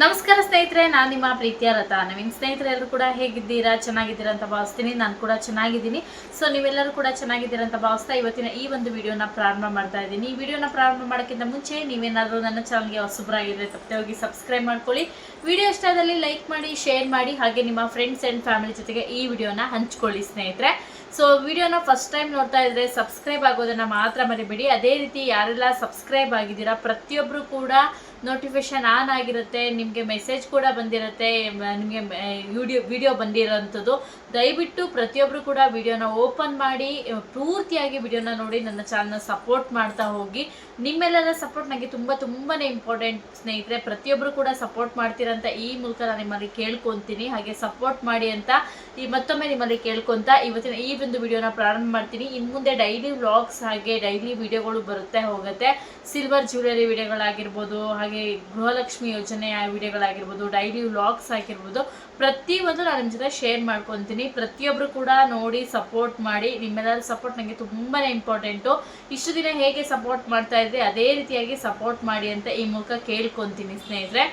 ನಮಸ್ಕಾರ ಸ್ನೇಹಿತರೆ, ನಾನು ನಿಮ್ಮ ಪ್ರೀತಿಯ ಲತಾ. ನವೀನ್ ಸ್ನೇಹಿತರೆಲ್ಲರೂ ಕೂಡ ಹೇಗಿದ್ದೀರಾ? ಚೆನ್ನಾಗಿದ್ದೀರಾ ಅಂತ ಭಾವಿಸ್ತೀನಿ. ನಾನು ಕೂಡ ಚೆನ್ನಾಗಿದ್ದೀನಿ. ಸೊ ನೀವೆಲ್ಲರೂ ಕೂಡ ಚೆನ್ನಾಗಿದ್ದೀರಾ ಅಂತ ಭಾವಿಸ್ತಾ ಇವತ್ತಿನ ಈ ಒಂದು ವಿಡಿಯೋನ ಪ್ರಾರಂಭ ಮಾಡ್ತಾ ಇದ್ದೀನಿ. ಈ ವಿಡಿಯೋನ ಪ್ರಾರಂಭ ಮಾಡೋಕ್ಕಿಂತ ಮುಂಚೆ ನೀವೇನಾದರೂ ನನ್ನ ಚಾನಲ್ಗೆ ಹೊಸಬ್ರಾಗಿದ್ರೆ ತಪ್ಪದೆ ಹೋಗಿ ಸಬ್ಸ್ಕ್ರೈಬ್ ಮಾಡ್ಕೊಳ್ಳಿ. ವಿಡಿಯೋ ಇಷ್ಟದಲ್ಲಿ ಲೈಕ್ ಮಾಡಿ, ಶೇರ್ ಮಾಡಿ, ಹಾಗೆ ನಿಮ್ಮ ಫ್ರೆಂಡ್ಸ್ ಆ್ಯಂಡ್ ಫ್ಯಾಮಿಲಿ ಜೊತೆಗೆ ಈ ವಿಡಿಯೋನ ಹಂಚ್ಕೊಳ್ಳಿ ಸ್ನೇಹಿತರೆ. ಸೊ ವಿಡಿಯೋನ ಫಸ್ಟ್ ಟೈಮ್ ನೋಡ್ತಾ ಇದ್ರೆ ಸಬ್ಸ್ಕ್ರೈಬ್ ಆಗೋದನ್ನ ಮಾತ್ರ ಮರಿಬೇಡಿ. ಅದೇ ರೀತಿ ಯಾರೆಲ್ಲ ಸಬ್ಸ್ಕ್ರೈಬ್ ಆಗಿದ್ದೀರಾ ಪ್ರತಿಯೊಬ್ಬರು ಕೂಡ ನೋಟಿಫಿಕೇಶನ್ ಆನ್ ಆಗಿರುತ್ತೆ, ನಿಮಗೆ ಮೆಸೇಜ್ ಕೂಡ ಬಂದಿರುತ್ತೆ ನಿಮಗೆ ವಿಡಿಯೋ ವಿಡಿಯೋ ಬಂದಿರೋಂಥದ್ದು. ದಯವಿಟ್ಟು ಪ್ರತಿಯೊಬ್ಬರು ಕೂಡ ವಿಡಿಯೋನ ಓಪನ್ ಮಾಡಿ, ಪೂರ್ತಿಯಾಗಿ ವಿಡಿಯೋನ ನೋಡಿ, ನನ್ನ ಚಾನಲ್ನ ಸಪೋರ್ಟ್ ಮಾಡ್ತಾ ಹೋಗಿ. ನಿಮ್ಮೆಲ್ಲರ ಸಪೋರ್ಟ್ ನನಗೆ ತುಂಬ ತುಂಬಾ ಇಂಪಾರ್ಟೆಂಟ್ ಸ್ನೇಹಿತರೆ. ಪ್ರತಿಯೊಬ್ಬರು ಕೂಡ ಸಪೋರ್ಟ್ ಮಾಡ್ತೀರಂತ ಈ ಮೂಲಕ ನಾನು ನಿಮ್ಮಲ್ಲಿ ಕೇಳ್ಕೊತೀನಿ. ಹಾಗೆ ಸಪೋರ್ಟ್ ಮಾಡಿ ಅಂತ ಈ ಮತ್ತೊಮ್ಮೆ ನಿಮ್ಮಲ್ಲಿ ಕೇಳ್ಕೊಂತ ಇವತ್ತಿನ ಈ ಒಂದು ವಿಡಿಯೋನ ಪ್ರಾರಂಭ ಮಾಡ್ತೀನಿ. ಇನ್ನು ಮುಂದೆ ಡೈಲಿ ವ್ಲಾಗ್ಸ್ ಹಾಗೆ ಡೈಲಿ ವಿಡಿಯೋಗಳು ಬರುತ್ತೆ, ಹೋಗುತ್ತೆ. ಸಿಲ್ವರ್ ಜ್ಯುವೆಲರಿ ವಿಡಿಯೋಗಳಾಗಿರ್ಬೋದು ಗೃಹಲಕ್ಷ್ಮಿ ಯೋಜನೆಯ ವಿಡಿಯೋಗಳಾಗಿರ್ಬೋದು ಡೈಲಿ ವ್ಲಾಗ್ಸ್ ಆಗಿರ್ಬೋದು ಪ್ರತಿಯೊಂದು ನಾನು ನಿಮ್ಮ ಜೊತೆ ಶೇರ್ ಮಾಡ್ಕೊತೀನಿ. ಪ್ರತಿಯೊಬ್ಬರು ಕೂಡ ನೋಡಿ ಸಪೋರ್ಟ್ ಮಾಡಿ. ನಿಮ್ಮೆಲ್ಲರ ಸಪೋರ್ಟ್ ನನಗೆ ತುಂಬಾ ಇಂಪಾರ್ಟೆಂಟು ಇಷ್ಟು ದಿನ ಹೇಗೆ ಸಪೋರ್ಟ್ ಮಾಡ್ತಾ ಇದ್ರಿ, ಅದೇ ರೀತಿಯಾಗಿ ಸಪೋರ್ಟ್ ಮಾಡಿ ಅಂತ ಈ ಮೂಲಕ ಕೇಳ್ಕೊತೀನಿ ಸ್ನೇಹಿತರೆ.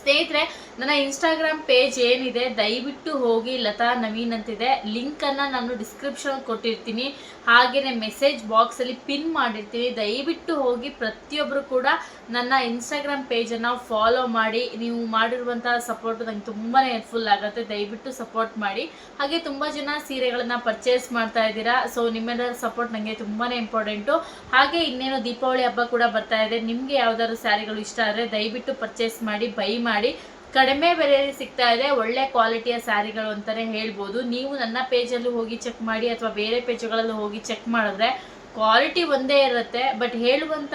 ಸ್ನೇಹಿತರೆ, ನನ್ನ ಇನ್ಸ್ಟಾಗ್ರಾಮ್ ಪೇಜ್ ಏನಿದೆ, ದಯವಿಟ್ಟು ಹೋಗಿ ಲತಾ ನವೀನ್ ಅಂತಿದೆ. ಲಿಂಕನ್ನು ನಾನು ಡಿಸ್ಕ್ರಿಪ್ಷನ್ ಕೊಟ್ಟಿರ್ತೀನಿ. ಹಾಗೆಯೇ ಮೆಸೇಜ್ ಬಾಕ್ಸಲ್ಲಿ ಪಿನ್ ಮಾಡಿರ್ತೀನಿ. ದಯವಿಟ್ಟು ಹೋಗಿ ಪ್ರತಿಯೊಬ್ಬರು ಕೂಡ ನನ್ನ ಇನ್ಸ್ಟಾಗ್ರಾಮ್ ಪೇಜನ್ನು ಫಾಲೋ ಮಾಡಿ. ನೀವು ಮಾಡಿರುವಂಥ ಸಪೋರ್ಟ್ ನಂಗೆ ತುಂಬಾ ಹೆಲ್ಪ್ಫುಲ್ ಆಗುತ್ತೆ. ದಯವಿಟ್ಟು ಸಪೋರ್ಟ್ ಮಾಡಿ. ಹಾಗೆ ತುಂಬ ಜನ ಸೀರೆಗಳನ್ನು ಪರ್ಚೇಸ್ ಮಾಡ್ತಾ ಇದ್ದೀರಾ. ಸೊ ನಿಮ್ಮೆಲ್ಲರ ಸಪೋರ್ಟ್ ನನಗೆ ತುಂಬಾ ಇಂಪಾರ್ಟೆಂಟು ಹಾಗೆ ಇನ್ನೇನು ದೀಪಾವಳಿ ಹಬ್ಬ ಕೂಡ ಬರ್ತಾ ಇದೆ. ನಿಮಗೆ ಯಾವ್ದಾದ್ರು ಸ್ಯಾರಿಗಳು ಇಷ್ಟ ಆದರೆ ದಯವಿಟ್ಟು ಪರ್ಚೇಸ್ ಮಾಡಿ ಬೈ ಮಾಡಿ ಕಡಿಮೆ ಬೆಲೆಯಲ್ಲಿ ಸಿಗ್ತಾ ಇದೆ, ಒಳ್ಳೆ ಕ್ವಾಲಿಟಿಯ ಸ್ಯಾರಿಗಳು ಅಂತಲೇ ಹೇಳ್ಬೋದು. ನೀವು ನನ್ನ ಪೇಜಲ್ಲಿ ಹೋಗಿ ಚೆಕ್ ಮಾಡಿ ಅಥವಾ ಬೇರೆ ಪೇಜ್ಗಳಲ್ಲಿ ಹೋಗಿ ಚೆಕ್ ಮಾಡಿದ್ರೆ ಕ್ವಾಲಿಟಿ ಒಂದೇ ಇರುತ್ತೆ. ಬಟ್ ಹೇಳುವಂಥ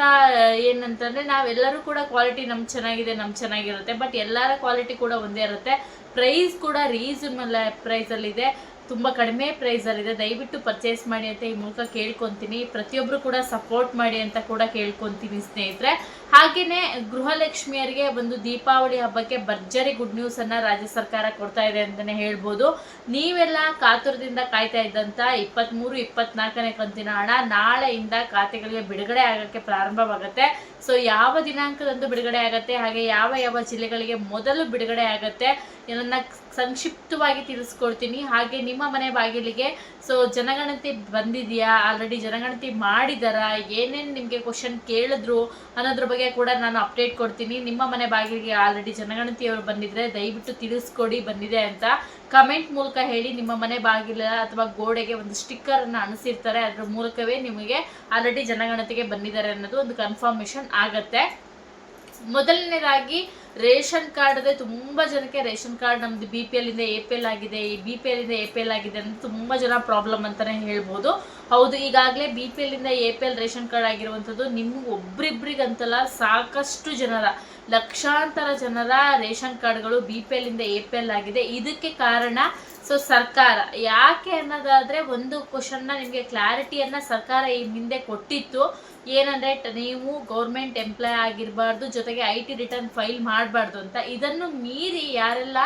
ಏನಂತಂದರೆ ನಾವೆಲ್ಲರೂ ಕೂಡ ಕ್ವಾಲಿಟಿ ನಮ್ಮ ಚೆನ್ನಾಗಿದೆ ನಮ್ಮ ಚೆನ್ನಾಗಿರುತ್ತೆ. ಬಟ್ ಎಲ್ಲರ ಕ್ವಾಲಿಟಿ ಕೂಡ ಒಂದೇ ಇರುತ್ತೆ. ಪ್ರೈಸ್ ಕೂಡ ರೀಸನಬಲ್ ಪ್ರೈಸಲ್ಲಿದೆ ತುಂಬ ಕಡಿಮೆ ಪ್ರೈಸಲ್ಲಿದೆ ದಯವಿಟ್ಟು ಪರ್ಚೇಸ್ ಮಾಡಿ ಅಂತ ಈ ಮೂಲಕ ಕೇಳ್ಕೊತೀನಿ. ಪ್ರತಿಯೊಬ್ಬರು ಕೂಡ ಸಪೋರ್ಟ್ ಮಾಡಿ ಅಂತ ಕೂಡ ಕೇಳ್ಕೊತೀನಿ ಸ್ನೇಹಿತರೆ. ಹಾಗೆಯೇ ಗೃಹಲಕ್ಷ್ಮಿಯರಿಗೆ ಒಂದು ದೀಪಾವಳಿ ಹಬ್ಬಕ್ಕೆ ಭರ್ಜರಿ ಗುಡ್ ನ್ಯೂಸನ್ನು ರಾಜ್ಯ ಸರ್ಕಾರ ಕೊಡ್ತಾ ಇದೆ ಅಂತಾನೆ ಹೇಳ್ಬೋದು. ನೀವೆಲ್ಲ ಕಾತುರದಿಂದ ಕಾಯ್ತಾ ಇದ್ದಂಥ ಇಪ್ಪತ್ತ್ಮೂರು ಇಪ್ಪತ್ನಾಲ್ಕನೇ ಕಂತಿನ ಹಣ ನಾಳೆಯಿಂದ ಖಾತೆಗಳಿಗೆ ಬಿಡುಗಡೆ ಆಗಕ್ಕೆ ಪ್ರಾರಂಭವಾಗುತ್ತೆ. ಸೊ ಯಾವ ದಿನಾಂಕದಂದು ಬಿಡುಗಡೆ ಆಗುತ್ತೆ, ಹಾಗೆ ಯಾವ ಯಾವ ಜಿಲ್ಲೆಗಳಿಗೆ ಮೊದಲು ಬಿಡುಗಡೆ ಆಗುತ್ತೆ, ಇದನ್ನು ಸಂಕ್ಷಿಪ್ತವಾಗಿ ತಿಳಿಸ್ಕೊಡ್ತೀನಿ. ಹಾಗೆ ನಿಮ್ಮ ಮನೆ ಬಾಗಿಲಿಗೆ ಸೊ ಜನಗಣತಿ ಬಂದಿದೆಯಾ? ಆಲ್ರೆಡಿ ಜನಗಣತಿ ಮಾಡಿದಾರಾ? ಏನೇನು ನಿಮಗೆ ಕ್ವಶನ್ ಕೇಳಿದ್ರು? ಅನ್ನೋದ್ರ ಬಗ್ಗೆ ಕೂಡ ನಾನು ಅಪ್ಡೇಟ್ ಕೊಡ್ತೀನಿ. ನಿಮ್ಮ ಮನೆ ಬಾಗಿಲಿಗೆ ಆಲ್ರೆಡಿ ಜನಗಣತಿಯವರು ಬಂದಿದ್ರೆ ದಯವಿಟ್ಟು ತಿಳಿಸ್ಕೊಡಿ ಬಂದಿದೆ ಅಂತ ಕಮೆಂಟ್ ಮೂಲಕ ಹೇಳಿ ನಿಮ್ಮ ಮನೆ ಬಾಗಿಲ ಅಥವಾ ಗೋಡೆಗೆ ಒಂದು ಸ್ಟಿಕ್ಕರನ್ನು ಅನಿಸಿರ್ತಾರೆ ಅದ್ರ ಮೂಲಕವೇ ನಿಮಗೆ ಆಲ್ರೆಡಿ ಜನಗಣತಿಗೆ ಬಂದಿದ್ದಾರೆ ಅನ್ನೋದು ಒಂದು ಕನ್ಫರ್ಮೇಷನ್ ಆಗತ್ತೆ. ಮೊದಲನೇದಾಗಿ ರೇಷನ್ ಕಾರ್ಡ್ ತುಂಬ ಜನಕ್ಕೆ ರೇಷನ್ ಕಾರ್ಡ್ ನಮ್ದು ಬಿ ಪಿ ಎಲ್ ಇಂದ ಎ ಪಿ ಎಲ್ ಆಗಿದೆ, ಈ ಬಿ ಪಿ ಎಲ್ ಇಂದ ಎ ಪಿ ಎಲ್ ಆಗಿದೆ ಅಂತ ತುಂಬ ಜನ ಪ್ರಾಬ್ಲಮ್ ಅಂತಲೇ ಹೇಳ್ಬೋದು. ಹೌದು, ಈಗಾಗಲೇ ಬಿ ಪಿ ಎಲ್ಲಿಂದ A P L ration card ಆಗಿರುವಂಥದ್ದು ನಿಮ್ಗೆ ಒಬ್ರಿಬ್ರಿಗಂತಲ್ಲ ಸಾಕಷ್ಟು ಜನರ ಲಕ್ಷಾಂತರ ಜನರ ರೇಷನ್ ಕಾರ್ಡ್ಗಳು ಬಿ ಪಿ ಎಲ್ಲಿಂದ ಎ ಪಿ ಎಲ್ ಆಗಿದೆ. ಇದಕ್ಕೆ ಕಾರಣ ಸೊ ಸರ್ಕಾರ. ಯಾಕೆ ಅನ್ನೋದಾದ್ರೆ ಒಂದು ಕ್ವಶನ್ನ ನಿಮಗೆ ಕ್ಲಾರಿಟಿಯನ್ನ ಸರ್ಕಾರ ಈ ಹಿಂದೆ ಕೊಟ್ಟಿತ್ತು. ಏನಂದರೆ ನೀವು ಗೌರ್ಮೆಂಟ್ ಎಂಪ್ಲಾಯ್ ಆಗಿರಬಾರ್ದು, ಜೊತೆಗೆ ಐ ಟಿ ರಿಟರ್ನ್ ಫೈಲ್ ಮಾಡಬಾರ್ದು ಅಂತ. ಇದನ್ನು ಮೀರಿ ಯಾರೆಲ್ಲ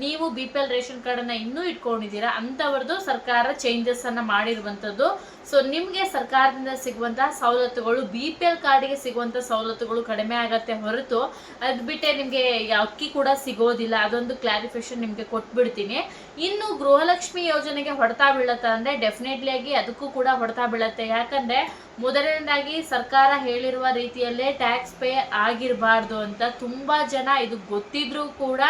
ನೀವು ಬಿ ಪಿ ಎಲ್ ರೇಷನ್ ಕಾರ್ಡನ್ನು ಇನ್ನೂ ಇಟ್ಕೊಂಡಿದ್ದೀರಾ ಅಂಥವ್ರದ್ದು ಸರ್ಕಾರ ಚೇಂಜಸ್ ಅನ್ನ ಮಾಡಿರುವಂಥದ್ದು. ಸೊ ನಿಮಗೆ ಸರ್ಕಾರದಿಂದ ಸಿಗುವಂತಹ ಸವಲತ್ತುಗಳು ಬಿ ಪಿ ಎಲ್ ಕಾರ್ಡಿಗೆ ಸಿಗುವಂಥ ಸವಲತ್ತುಗಳು ಕಡಿಮೆ ಆಗತ್ತೆ ಹೊರತು ಅದು ಬಿಟ್ಟೆ ನಿಮಗೆ ಅಕ್ಕಿ ಕೂಡ ಸಿಗೋದಿಲ್ಲ. ಅದೊಂದು ಕ್ಲಾರಿಫಿಕೇಶನ್ ನಿಮಗೆ ಕೊಟ್ಬಿಡ್ತೀನಿ. ಇನ್ನು ಗೃಹಲಕ್ಷ್ಮಿ ಯೋಜನೆಗೆ ಹೊಡೆತ ಬೀಳತ್ತ ಅಂದರೆ ಡೆಫಿನೆಟ್ಲಿ ಆಗಿ ಅದಕ್ಕೂ ಕೂಡ ಹೊಡೆತ ಬೀಳತ್ತೆ. ಯಾಕಂದರೆ ಮೊದಲನೇದಾಗಿ ಸರ್ಕಾರ ಹೇಳಿರುವ ರೀತಿಯಲ್ಲೇ ಟ್ಯಾಕ್ಸ್ ಪೇ ಆಗಿರಬಾರ್ದು ಅಂತ ತುಂಬ ಜನ ಇದು ಗೊತ್ತಿದ್ರೂ ಕೂಡ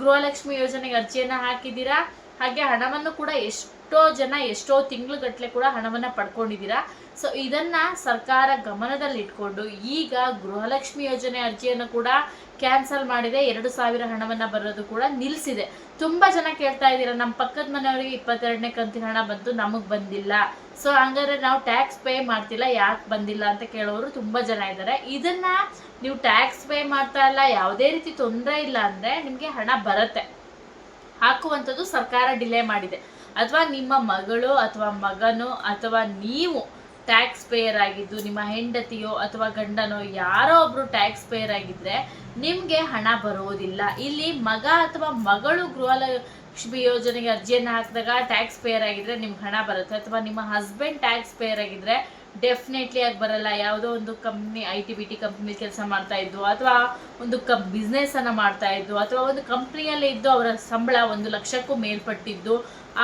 ಗೃಹಲಕ್ಷ್ಮಿ ಯೋಜನೆಗೆ ಅರ್ಜಿಯನ್ನು ಹಾಕಿದ್ದೀರಾ? ಹಾಗೆ ಹಣವನ್ನು ಕೂಡ ಎಷ್ಟೋ ಜನ, ಎಷ್ಟೋ ತಿಂಗಳುಗಟ್ಟಲೆ ಕೂಡ ಹಣವನ್ನು ಪಡ್ಕೊಂಡಿದ್ದೀರಾ? ಸೊ ಇದನ್ನು ಸರ್ಕಾರ ಗಮನದಲ್ಲಿಟ್ಕೊಂಡು ಈಗ ಗೃಹಲಕ್ಷ್ಮಿ ಯೋಜನೆ ಅರ್ಜಿಯನ್ನು ಕೂಡ ಕ್ಯಾನ್ಸಲ್ ಮಾಡಿದೆ. ಎರಡು ಸಾವಿರ ಹಣವನ್ನು ಬರೋದು ಕೂಡ ನಿಲ್ಲಿಸಿದೆ ತುಂಬ ಜನ ಕೇಳ್ತಾ ಇದ್ದೀರಾ ನಮ್ಮ ಪಕ್ಕದ ಮನೆಯವರಿಗೆ ಇಪ್ಪತ್ತೆರಡನೇ ಕಂತಿನ ಹಣ ಬಂತು, ನಮಗೆ ಬಂದಿಲ್ಲ. ಸೊ ಹಂಗಾದ್ರೆ ನಾವು ಟ್ಯಾಕ್ಸ್ ಪೇ ಮಾಡ್ತಿಲ್ಲ, ಯಾಕೆ ಬಂದಿಲ್ಲ ಅಂತ ಕೇಳೋರು ತುಂಬ ಜನ ಇದ್ದಾರೆ. ಇದನ್ನ ನೀವು ಟ್ಯಾಕ್ಸ್ ಪೇ ಮಾಡ್ತಾ ಇಲ್ಲ, ಯಾವುದೇ ರೀತಿ ತೊಂದರೆ ಇಲ್ಲ ಅಂದರೆ ನಿಮಗೆ ಹಣ ಬರುತ್ತೆ. ಹಾಕುವಂಥದ್ದು ಸರ್ಕಾರ ಡಿಲೇ ಮಾಡಿದೆ. ಅಥವಾ ನಿಮ್ಮ ಮಗಳು, ಅಥವಾ ಮಗನು, ಅಥವಾ ನೀವು ಟ್ಯಾಕ್ಸ್ ಪೇಯರ್ ಆಗಿದ್ದು ನಿಮ್ಮ ಹೆಂಡತಿಯೋ ಅಥವಾ ಗಂಡನೋ ಯಾರೋ ಒಬ್ರು ಟ್ಯಾಕ್ಸ್ ಪೇಯರ್ ಆಗಿದ್ರೆ ನಿಮಗೆ ಹಣ ಬರೋದಿಲ್ಲ. ಇಲ್ಲಿ ಮಗ ಅಥವಾ ಮಗಳು ಗೃಹಲಕ್ಷ್ಮಿ ಯೋಜನೆಗೆ ಅರ್ಜಿಯನ್ನು ಹಾಕಿದಾಗ ಟ್ಯಾಕ್ಸ್ ಪೇಯರ್ ಆಗಿದ್ರೆ ನಿಮ್ಗೆ ಹಣ ಬರುತ್ತೆ. ಅಥವಾ ನಿಮ್ಮ ಹಸ್ಬೆಂಡ್ ಟ್ಯಾಕ್ಸ್ ಪೇಯರ್ ಆಗಿದ್ರೆ ಡೆಫಿನೆಟ್ಲಿ ಆಗಿ ಬರಲ್ಲ. ಯಾವುದೋ ಒಂದು company I T B T company ಕೆಲಸ ಮಾಡ್ತಾ ಇದ್ದು, ಅಥವಾ ಒಂದು ಕ ಬಿಸ್ನೆಸ್ ಅನ್ನ ಮಾಡ್ತಾ ಇದ್ದು, ಅಥವಾ ಒಂದು ಕಂಪ್ನಿಯಲ್ಲಿ ಇದ್ದು ಅವರ ಸಂಬಳ ಒಂದು ಲಕ್ಷಕ್ಕೂ ಮೇಲ್ಪಟ್ಟಿದ್ದು,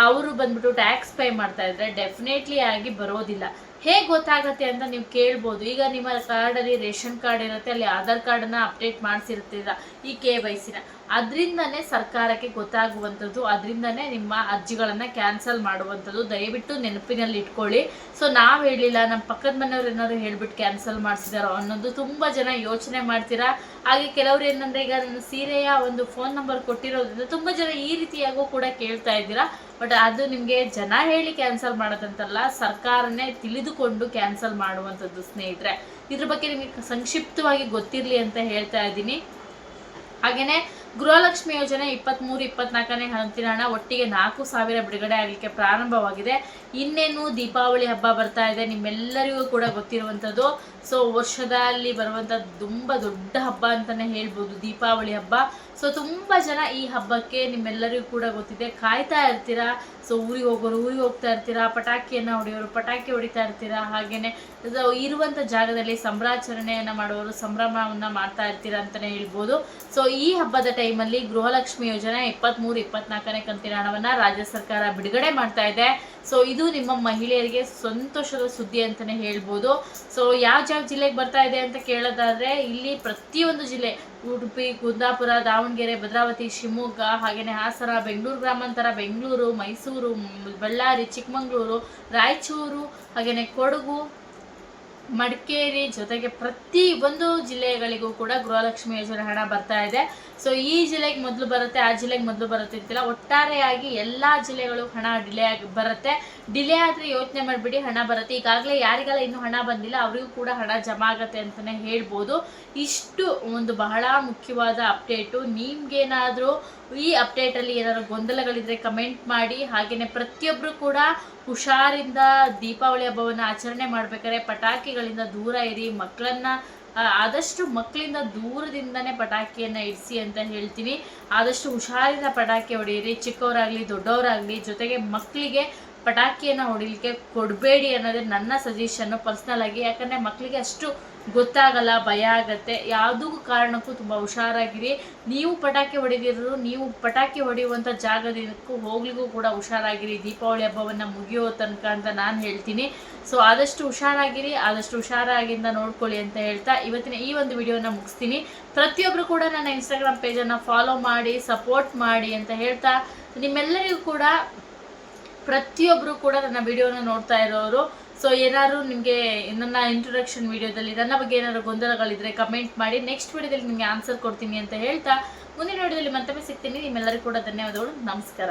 ಅವರು ಬಂದ್ಬಿಟ್ಟು ಟ್ಯಾಕ್ಸ್ ಪೇ ಮಾಡ್ತಾ ಇದ್ರೆ ಡೆಫಿನೆಟ್ಲಿ ಆಗಿ ಬರೋದಿಲ್ಲ. ಹೇಗೆ ಗೊತ್ತಾಗತ್ತೆ ಅಂತ ನೀವು ಕೇಳ್ಬೋದು. ಈಗ ನಿಮ್ಮ ಕಾರ್ಡಲ್ಲಿ ರೇಷನ್ ಕಾರ್ಡ್ ಇರುತ್ತೆ, ಅಲ್ಲಿ ಆಧಾರ್ ಕಾರ್ಡನ್ನ ಅಪ್ಡೇಟ್ ಮಾಡಿಸಿರ್ತೀರ ಈ ಕೆ ವೈ ಸಿನ. ಅದರಿಂದನೇ ಸರ್ಕಾರಕ್ಕೆ ಗೊತ್ತಾಗುವಂಥದ್ದು, ಅದರಿಂದನೇ ನಿಮ್ಮ ಅರ್ಜಿಗಳನ್ನು ಕ್ಯಾನ್ಸಲ್ ಮಾಡುವಂಥದ್ದು. ದಯವಿಟ್ಟು ನೆನಪಿನಲ್ಲಿ ಇಟ್ಕೊಳ್ಳಿ. ಸೊ, ನಾವು ಹೇಳಿಲ್ಲ ನಮ್ಮ ಪಕ್ಕದ ಮನೆಯವ್ರು ಏನಾದ್ರು ಹೇಳ್ಬಿಟ್ಟು ಕ್ಯಾನ್ಸಲ್ ಮಾಡಿಸಿದಾರೋ ಅನ್ನೋದು ತುಂಬ ಜನ ಯೋಚನೆ ಮಾಡ್ತೀರಾ? ಹಾಗೆ ಕೆಲವರು ಏನಂದರೆ, ಈಗ ನನ್ನ ಸೀರೆಯ ಒಂದು ಫೋನ್ ನಂಬರ್ ಕೊಟ್ಟಿರೋದ್ರಿಂದ ತುಂಬ ಜನ ಈ ರೀತಿಯಾಗೂ ಕೂಡ ಕೇಳ್ತಾ ಇದ್ದೀರಾ? ಬಟ್ ಅದು ನಿಮಗೆ ಜನ ಹೇಳಿ ಕ್ಯಾನ್ಸಲ್ ಮಾಡೋದಂತಲ್ಲ, ಸರ್ಕಾರನೇ ತಿಳಿದುಕೊಂಡು ಕ್ಯಾನ್ಸಲ್ ಮಾಡುವಂಥದ್ದು ಸ್ನೇಹಿತರೆ. ಇದ್ರ ಬಗ್ಗೆ ನಿಮಗೆ ಸಂಕ್ಷಿಪ್ತವಾಗಿ ಗೊತ್ತಿರಲಿ ಅಂತ ಹೇಳ್ತಾ ಇದ್ದೀನಿ. ಹಾಗೆಯೇ ಗೃಹಲಕ್ಷ್ಮಿ ಯೋಜನೆ ಇಪ್ಪತ್ತ್ಮೂರು ಇಪ್ಪತ್ನಾಲ್ಕನೇ ಹಂತಿನ ಹಣ ಒಟ್ಟಿಗೆ ನಾಲ್ಕು ಸಾವಿರ ಬಿಡುಗಡೆ ಆಗಲಿಕ್ಕೆ ಪ್ರಾರಂಭವಾಗಿದೆ. ಇನ್ನೇನು ದೀಪಾವಳಿ ಹಬ್ಬ ಬರ್ತಾ ಇದೆ, ನಿಮ್ಮೆಲ್ಲರಿಗೂ ಕೂಡ ಗೊತ್ತಿರುವಂಥದ್ದು. ಸೊ ವರ್ಷದಲ್ಲಿ ಬರುವಂಥ ತುಂಬ ದೊಡ್ಡ ಹಬ್ಬ ಅಂತಲೇ ಹೇಳ್ಬೋದು, ದೀಪಾವಳಿ ಹಬ್ಬ. ಸೊ ತುಂಬ ಜನ ಈ ಹಬ್ಬಕ್ಕೆ ನಿಮ್ಮೆಲ್ಲರಿಗೂ ಕೂಡ ಗೊತ್ತಿದೆ. ಕಾಯ್ತಾ ಇರ್ತೀರಾ? ಸೊ ಊರಿಗೆ ಹೋಗೋರು ಊರಿಗೆ ಹೋಗ್ತಾ ಇರ್ತೀರಾ? ಪಟಾಕಿಯನ್ನು ಹೊಡೆಯೋರು ಪಟಾಕಿ ಹೊಡಿತಾ ಇರ್ತೀರಾ? ಹಾಗೆಯೇ ಇರುವಂಥ ಜಾಗದಲ್ಲಿ ಸಂಭ್ರಾಚರಣೆಯನ್ನು ಮಾಡುವವರು ಸಂಭ್ರಮವನ್ನು ಮಾಡ್ತಾ ಇರ್ತೀರಾ ಅಂತಲೇ ಹೇಳ್ಬೋದು. ಸೊ ಈ ಹಬ್ಬದ ಟೈಮಲ್ಲಿ ಗೃಹಲಕ್ಷ್ಮಿ ಯೋಜನೆ ಇಪ್ಪತ್ತ್ಮೂರು ಇಪ್ಪತ್ನಾಲ್ಕನೇ ಕಂತಿನ ಹಣವನ್ನು ರಾಜ್ಯ ಸರ್ಕಾರ ಬಿಡುಗಡೆ ಮಾಡ್ತಾ ಇದೆ. ಸೊ ಇದು ನಿಮ್ಮ ಮಹಿಳೆಯರಿಗೆ ಸಂತೋಷದ ಸುದ್ದಿ ಅಂತಲೇ ಹೇಳ್ಬೋದು. ಸೊ ಯಾವ ಯಾವ ಜಿಲ್ಲೆಗೆ ಬರ್ತಾ ಇದೆ ಅಂತ ಕೇಳೋದಾದರೆ, ಇಲ್ಲಿ ಪ್ರತಿಯೊಂದು ಜಿಲ್ಲೆ ಉಡುಪಿ, ಕುಂದಾಪುರ, ದಾವಣಗೆರೆ, ಭದ್ರಾವತಿ, ಶಿವಮೊಗ್ಗ ಹಾಗೆಯೇ ಹಾಸನ, ಬೆಂಗಳೂರು ಗ್ರಾಮಾಂತರ, ಬೆಂಗಳೂರು, ಮೈಸೂರು, ಬಳ್ಳಾರಿ, ಚಿಕ್ಕಮಗಳೂರು, ರಾಯಚೂರು ಹಾಗೆಯೇ ಕೊಡಗು ಮಡಿಕೇರಿ ಜೊತೆಗೆ ಪ್ರತಿ ಒಂದು ಜಿಲ್ಲೆಗಳಿಗೂ ಕೂಡ ಗೃಹಲಕ್ಷ್ಮಿ ಯೋಜನೆ ಹಣ ಬರ್ತಾ ಇದೆ. ಸೊ ಈ ಜಿಲ್ಲೆಗೆ ಮೊದಲು ಬರುತ್ತೆ, ಆ ಜಿಲ್ಲೆಗೆ ಮೊದಲು ಬರುತ್ತಿರ್ತಿಲ್ಲ ಒಟ್ಟಾರೆಯಾಗಿ ಎಲ್ಲ ಜಿಲ್ಲೆಗಳು ಹಣ ಡಿಲೇ ಆಗಿ, ಬರುತ್ತೆ. ಡಿಲೇ ಆದರೆ ಯೋಚನೆ ಮಾಡಿಬಿಡಿ, ಹಣ ಬರುತ್ತೆ. ಈಗಾಗಲೇ ಯಾರಿಗೆಲ್ಲ ಇನ್ನೂ ಹಣ ಬಂದಿಲ್ಲ, ಅವರಿಗೂ ಕೂಡ ಹಣ ಜಮಾ ಆಗತ್ತೆ ಅಂತಲೇ ಹೇಳ್ಬೋದು. ಇಷ್ಟು ಒಂದು ಬಹಳ ಮುಖ್ಯವಾದ ಅಪ್ಡೇಟು. ನಿಮ್ಗೇನಾದರೂ ಈ ಅಪ್ಡೇಟಲ್ಲಿ ಏನಾದರೂ ಗೊಂದಲಗಳಿದ್ರೆ ಕಮೆಂಟ್ ಮಾಡಿ. ಹಾಗೆಯೇ ಪ್ರತಿಯೊಬ್ಬರು ಕೂಡ ಹುಷಾರಿಂದ ದೀಪಾವಳಿ ಹಬ್ಬವನ್ನು ಆಚರಣೆ ಮಾಡ್ಬೇಕಾದ್ರೆ ಪಟಾಕಿಗಳಿಂದ ದೂರ ಇರಿ, ಮಕ್ಕಳನ್ನ ಆದಷ್ಟು ಮಕ್ಕಳಿಂದ ದೂರದಿಂದನೇ ಪಟಾಕಿಯನ್ನು ಇಡಿಸಿ ಅಂತ ಹೇಳ್ತೀನಿ. ಆದಷ್ಟು ಹುಷಾರಿಂದ ಪಟಾಕಿ ಹೊಡೆಯಿರಿ. ಚಿಕ್ಕವರಾಗಲಿ, ದೊಡ್ಡವರಾಗಲಿ, ಜೊತೆಗೆ ಮಕ್ಕಳಿಗೆ ಪಟಾಕಿಯನ್ನು ಹೊಡಿಲಿಕ್ಕೆ ಕೊಡಬೇಡಿ ಅನ್ನೋದೇ ನನ್ನ ಸಜೆಷನ್ನು ಪರ್ಸ್ನಲ್ ಆಗಿ. ಯಾಕಂದರೆ ಮಕ್ಕಳಿಗೆ ಅಷ್ಟು ಗೊತ್ತಾಗಲ್ಲ, ಭಯ ಆಗತ್ತೆ. ಯಾವುದಕ್ಕೂ ಕಾರಣಕ್ಕೂ ತುಂಬ ಹುಷಾರಾಗಿರಿ. ನೀವು ಪಟಾಕಿ ಹೊಡೆದಿರೋರು, ನೀವು ಪಟಾಕಿ ಹೊಡೆಯುವಂಥ ಜಾಗದಕ್ಕೂ ಹೋಗ್ಲಿಗೂ ಕೂಡ ಹುಷಾರಾಗಿರಿ. ದೀಪಾವಳಿ ಹಬ್ಬವನ್ನು ಮುಗಿಯೋ ತನಕ ಅಂತ ನಾನು ಹೇಳ್ತೀನಿ. ಸೊ ಆದಷ್ಟು ಹುಷಾರಾಗಿರಿ, ಆದಷ್ಟು ಹುಷಾರಾಗಿಂದ ನೋಡ್ಕೊಳ್ಳಿ ಅಂತ ಹೇಳ್ತಾ ಇವತ್ತಿನ ಈ ಒಂದು ವಿಡಿಯೋನ ಮುಗಿಸ್ತೀನಿ. ಪ್ರತಿಯೊಬ್ಬರು ಕೂಡ ನನ್ನ ಇನ್ಸ್ಟಾಗ್ರಾಮ್ ಪೇಜನ್ನು ಫಾಲೋ ಮಾಡಿ ಸಪೋರ್ಟ್ ಮಾಡಿ ಅಂತ ಹೇಳ್ತಾ ನಿಮ್ಮೆಲ್ಲರಿಗೂ ಕೂಡ ಪ್ರತಿಯೊಬ್ಬರು ಕೂಡ ನನ್ನ ವಿಡಿಯೋನ ನೋಡ್ತಾ ಇರೋರು. ಸೊ ಏನಾದ್ರು ನಿಮಗೆ ನನ್ನ ಇಂಟ್ರೊಡಕ್ಷನ್ ವಿಡಿಯೋದಲ್ಲಿ ನನ್ನ ಬಗ್ಗೆ ಏನಾದ್ರು ಗೊಂದಲಗಳಿದ್ರೆ ಕಮೆಂಟ್ ಮಾಡಿ ನೆಕ್ಸ್ಟ್ ವಿಡಿಯೋದಲ್ಲಿ ನಿಮಗೆ ಆನ್ಸರ್ ಕೊಡ್ತೀನಿ ಅಂತ ಹೇಳ್ತಾ, ಮುಂದಿನ ವಿಡಿಯೋದಲ್ಲಿ ಮತ್ತೊಮ್ಮೆ ಸಿಗ್ತೀನಿ. ನಿಮ್ಮೆಲ್ಲರಿಗೂ ಕೂಡ ಧನ್ಯವಾದಗಳು. ನಮಸ್ಕಾರ.